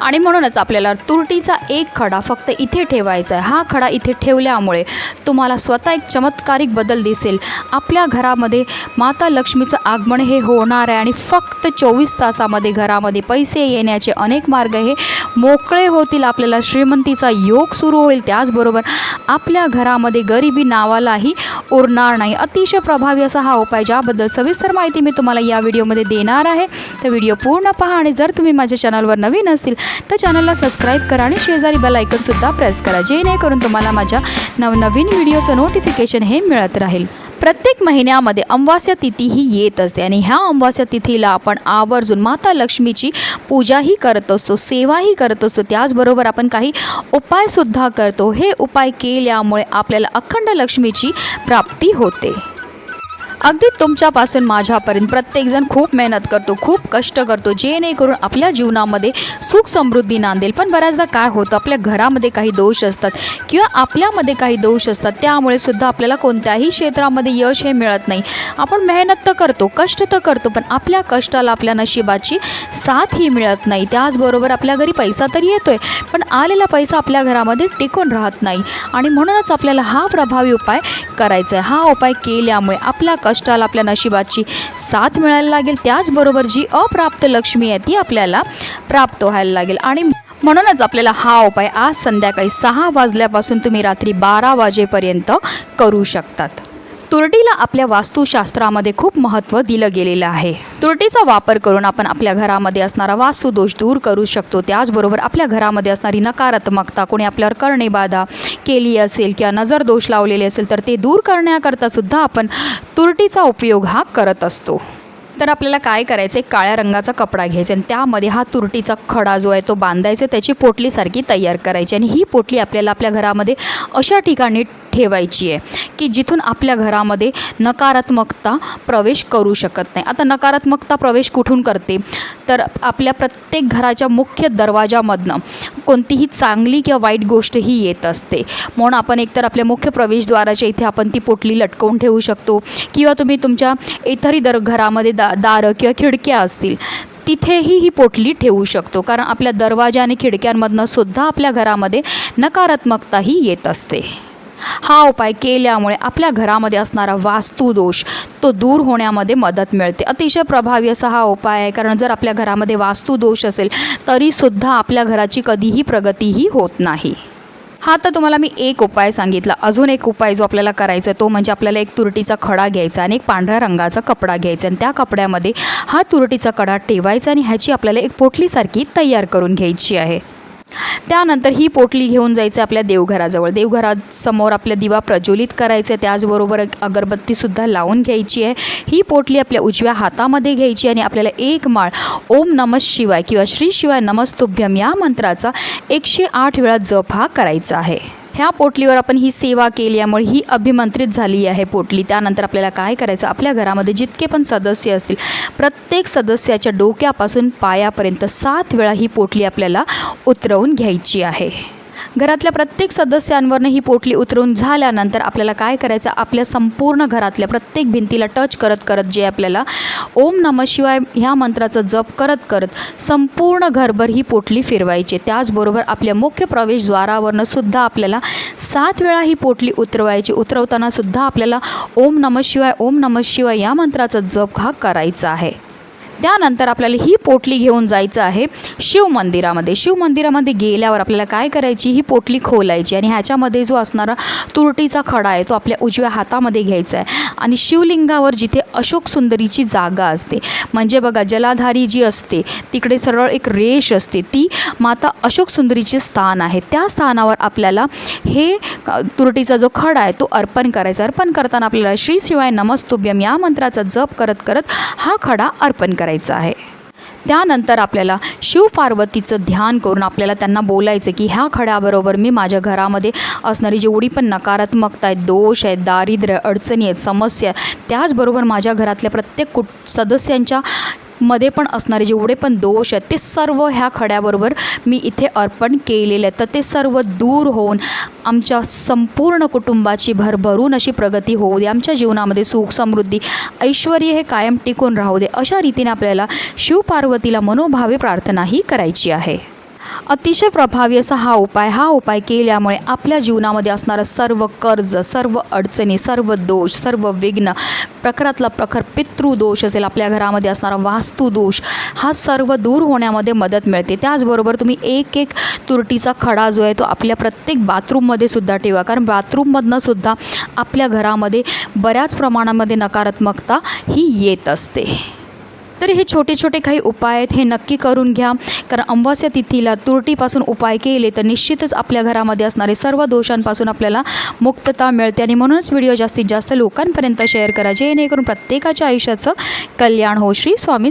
आणि म्हणूनच आपल्याला तुरटीचा एक खडा फक्त इथे ठेवायचा आहे. हा खडा इथे ठेवल्यामुळे तुम्हाला स्वतः एक चमत्कारिक बदल दिसेल. आपल्या घरामध्ये माता लक्ष्मीचं आगमन हे होणार आहे आणि फक्त चोवीस तासामध्ये घरामध्ये पैसे येण्याचे अनेक मार्ग हे मोकळे होतील. आपल्याला श्रीमंतीचा योग सुरू होईल. त्याचबरोबर आपल्या घरामध्ये गरिबी नावालाही उरणार नाही. अतिशय प्रभावी असा हा उपाय ज्याबद्दल सविस्तर माहिती मी तुम्हाला या व्हिडिओमध्ये देणार आहे. तर व्हिडिओ पूर्ण पहा आणि जर तुम्ही माझ्या चॅनलवर नवीन असतील तर चॅनलला सबस्क्राईब करा आणि शेजारी बेल आयकनसुद्धा प्रेस करा. जेणेकरून तुम्हाला माझ्या नवनवीन व्हिडिओचं नोटिफिकेशन हे मिळत राहील. प्रत्येक महिन्यामध्ये अमावास्या तिथी ही येत असते आणि ह्या अमावास्या तिथीला आपण आवर्जून माता लक्ष्मीची पूजाही करत असतो सेवाही करत असतो. त्याचबरोबर आपण काही उपायसुद्धा करतो. हे उपाय केल्यामुळे आपल्याला अखंड लक्ष्मीची प्राप्ती होते. अगदी तुमच्यापासून माझ्यापर्यंत प्रत्येकजण खूप मेहनत करतो खूप कष्ट करतो जेणेकरून आपल्या जीवनामध्ये सुख समृद्धी नांदेल. पण बऱ्याचदा काय होतं आपल्या घरामध्ये काही दोष असतात किंवा आपल्यामध्ये काही दोष असतात त्यामुळे सुद्धा आपल्याला कोणत्याही क्षेत्रामध्ये यश हे मिळत नाही. आपण मेहनत तर करतो कष्ट तर करतो पण आपल्या कष्टाला आपल्या नशिबाची साथ ही मिळत नाही. त्याचबरोबर आपल्या घरी पैसा तर येतोय पण आलेला पैसा आपल्या घरामध्ये टिकून राहत नाही. आणि म्हणूनच आपल्याला हा प्रभावी उपाय करायचा आहे. हा उपाय केल्यामुळे आपला कष्ट कष्टाला आपल्या नशिबाची साथ मिळायला लागेल. त्याचबरोबर जी अप्राप्त लक्ष्मी आहे ती आपल्याला प्राप्त व्हायला लागेल. आणि म्हणूनच आपल्याला हा उपाय आज संध्याकाळी सहा वाजल्यापासून तुम्ही रात्री बारा वाजेपर्यंत करू शकतात. तुरटीला आपल्या वास्तुशास्त्रामध्ये खूप महत्त्व दिलं गेलेलं आहे. तुरटीचा वापर करून आपण आपल्या घरामध्ये असणारा वास्तुदोष दूर करू शकतो. त्याचबरोबर आपल्या घरामध्ये असणारी नकारात्मकता कोणी आपल्यावर करणेबाधा केली असेल किंवा नजर दोष लावलेले असेल तर ते दूर करण्याकरता सुद्धा आपण तुरटीचा उपयोग हा करत असतो. तर आपल्याला काय करायचं आहे काळ्या रंगाचा कपडा घ्यायचा आणि त्यामध्ये हा तुरटीचा खडा जो आहे तो बांधायचा त्याची पोटलीसारखी तयार करायची आणि ही पोटली आपल्याला आपल्या घरामध्ये अशा ठिकाणी ठेवायची आहे की जिथून आपल्या घरामध्ये नकारात्मकता प्रवेश करू शकत नाही. आता नकारात्मकता प्रवेश कुठून करते? तर आपल्या प्रत्येक घराच्या मुख्य दरवाजामधनं कोणतीही चांगली किंवा वाईट गोष्ट ही येत असते. म्हणून आपण एकतर आपल्या मुख्य प्रवेशद्वाराच्या इथे आपण ती पोटली लटकवून ठेवू शकतो. किंवा तुम्ही तुमच्या इतरही दर घरामध्ये दा दारं किंवा खिडक्या असतील तिथेही ही पोटली ठेवू शकतो. कारण आपल्या दरवाजा आणि खिडक्यांमधनं सुद्धा आपल्या घरामध्ये नकारात्मकता ही येत असते. हा उपाय केल्यामुळे आपल्या घरामध्ये असणारा वास्तुदोष तो दूर होण्यामध्ये मदत मिळते. अतिशय प्रभावी असा हा उपाय आहे. कारण जर आपल्या घरामध्ये वास्तुदोष असेल तरीसुद्धा आपल्या घराची कधीही प्रगतीही होत नाही. हा तर तुम्हाला मी एक उपाय सांगितला. अजून एक उपाय जो आपल्याला करायचा तो म्हणजे आपल्याला एक तुरटीचा खडा घ्यायचा आणि एक पांढऱ्या रंगाचा कपडा घ्यायचा आणि त्या कपड्यामध्ये हा तुरटीचा कडा ठेवायचा आणि ह्याची आपल्याला एक पोटलीसारखी तयार करून घ्यायची आहे. त्यानंतर ही पोटली घेऊन जायचं आपल्या देवघराजवळ. देवघरासमोर आपल्या दिवा प्रज्वलित करायचं आहे. त्याचबरोबर एक अगरबत्तीसुद्धा लावून घ्यायची आहे. ही पोटली आपल्या उजव्या हातामध्ये घ्यायची आणि आपल्याला एक माळ ओम नमः शिवाय किंवा श्री शिवाय नमस्तुभ्यम या मंत्राचा एकशे आठ वेळा जप हा करायचा आहे. ह्या पोटलीवर आपण ही सेवा केल्यामुळे ही अभिमंत्रित झाली आहे पोटली. त्यानंतर आपल्याला काय करायचं? आपल्या घरामध्ये जितके पण सदस्य असतील प्रत्येक सदस्याच्या डोक्यापासून पायापर्यंत सात वेळा ही पोटली आपल्याला उतरवून घ्यायची आहे. घरातल्या प्रत्येक सदस्यांवरनं ही पोटली उतरून झाल्यानंतर आपल्याला काय करायचं? आपल्या संपूर्ण घरातल्या प्रत्येक भिंतीला टच करत करत जे आपल्याला ओम नम शिवाय ह्या मंत्राचा जप करत करत संपूर्ण घरभर ही पोटली फिरवायची. त्याचबरोबर आपल्या मुख्य प्रवेशद्वारावरनं सुद्धा आपल्याला सात वेळा ही पोटली उतरवायची. उतरवताना सुद्धा आपल्याला ओम नम शिवाय ओम नम शिवाय या मंत्राचा जप हा करायचा आहे. त्यानंतर आपल्याला ही पोटली घेऊन जायचं आहे शिव मंदिरामध्ये. शिव मंदिरामध्ये गेल्यावर आपल्याला काय करायची? ही पोटली खोलायची आणि ह्याच्यामध्ये जो असणारा तुरटीचा खडा आहे तो आपल्या उजव्या हातामध्ये घ्यायचा आहे आणि शिवलिंगावर जिथे अशोक सुंदरीची जागा असते म्हणजे बघा जलाधारी जी असते तिकडे सरळ एक रेष असते ती माता अशोक सुंदरीचे स्थान आहे. त्या स्थानावर आपल्याला हे तुरटीचा जो खडा आहे तो अर्पण करायचा. अर्पण करताना आपल्याला श्री शिवाय नमस्तुभ्यम या मंत्राचा जप करत करत हा खडा अर्पण करायचं आहे. त्यानंतर आपल्याला शिवपार्वतीचं ध्यान करून आपल्याला त्यांना बोलायचं की ह्या खड्याबरोबर मी माझ्या घरामध्ये असणारी जेवढी पण नकारात्मकता आहेत दोष आहेत दारिद्र्य अडचणी आहेत समस्या आहेत, त्याचबरोबर माझ्या घरातल्या प्रत्येक कुट सदस्यांच्या मध्ये पण असणारे जेवढे पण दोष आहेत ते सर्व ह्या खड्याबरोबर मी इथे अर्पण केलेले आहेत. तर ते सर्व दूर होऊन आमच्या संपूर्ण कुटुंबाची भरभरून अशी प्रगती होऊ दे आमच्या जीवनामध्ये सुख समृद्धी ऐश्वर हे कायम टिकून राहू दे अशा रीतीने आपल्याला शिवपार्वतीला मनोभावे प्रार्थनाही करायची आहे. अतिशय प्रभावी असा हा उपाय हा उपाय केल्यामुळे आपल्या जीवनामध्ये असणारं सर्व कर्ज सर्व अडचणी सर्व दोष सर्व विघ्न प्रखरातला प्रखर पितृदोष असेल आपल्या घरामध्ये असणारा वास्तुदोष हा सर्व दूर होण्यामध्ये मदत मिळते. त्याचबरोबर तुम्ही एक एक तुरटीचा खडा जो आहे तो आपल्या प्रत्येक बाथरूममध्ये सुद्धा ठेवा. कारण बाथरूममधनं सुद्धा आपल्या घरामध्ये बऱ्याच प्रमाणामध्ये नकारात्मकता ही येत असते. तर हे छोटे छोटे काही उपाय आहेत हे नक्की करून घ्या. कारण अमावस्या तिथीला तुरटीपासून उपाय केले तर निश्चितच आपल्या घरामध्ये असणारे सर्व दोषांपासून आपल्याला मुक्तता मिळते. आणि म्हणूनच व्हिडिओ जास्तीत जास्त लोकांपर्यंत शेअर करा जेणेकरून प्रत्येकाच्या आयुष्याचं कल्याण हो. श्री स्वामी